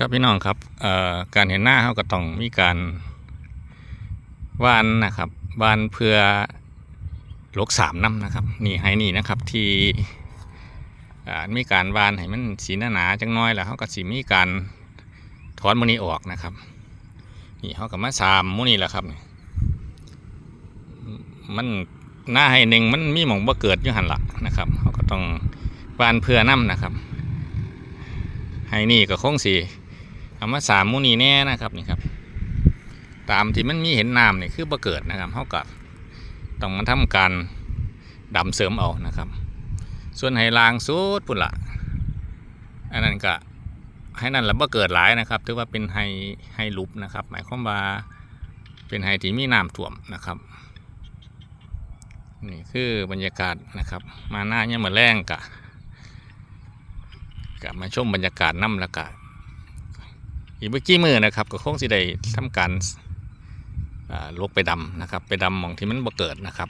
ครับพี่น้องครับการเห็นหน้าเขาก็ต้องมีการวานนะครับวานเพื่อลกสามน้ำนะครับนี่ให้นี่นะครับที่มีการวานให้มันสีหนาหนาจังน้อยแล้วเขาก็สีมีการถอนมันนี้ออกนะครับนี่เขาก็มาสามมูนีแหละครับมันหน้าให้หนึ่งมันมีหมองบ่เกิดอยู่หันหลักนะครับเขาก็ต้องวานเพื่อน้ำนะครับให้นี่ก็คงสี เอามาสามมูนีแน่นะครับนี่ครับ ตามที่มันมีเห็นน้ำนี่คือบ่เกิดนะครับเขาก็ต้องมาทำการดำเสริมเอานะครับ ส่วนให้ลางสุดปุ่นละอันนั้นก็ให้นั่นแหละบ่เกิดหลายนะครับ ถือว่าเป็นไฮไฮลุปนะครับ หมายความว่าเป็นไฮที่มีน้ำท่วมนะครับนี่คือบรรยากาศนะครับ มาหน้าเนี่ยมาแรงกะกลับมาชมบรรยากาศน้ำล้วก็ อีกเมื่อกี้มือนะครับก็คงสิได้ทำการอ่าลกไปดำนะครับ ไปดำหมองที่มันบ่เกิดนะครับ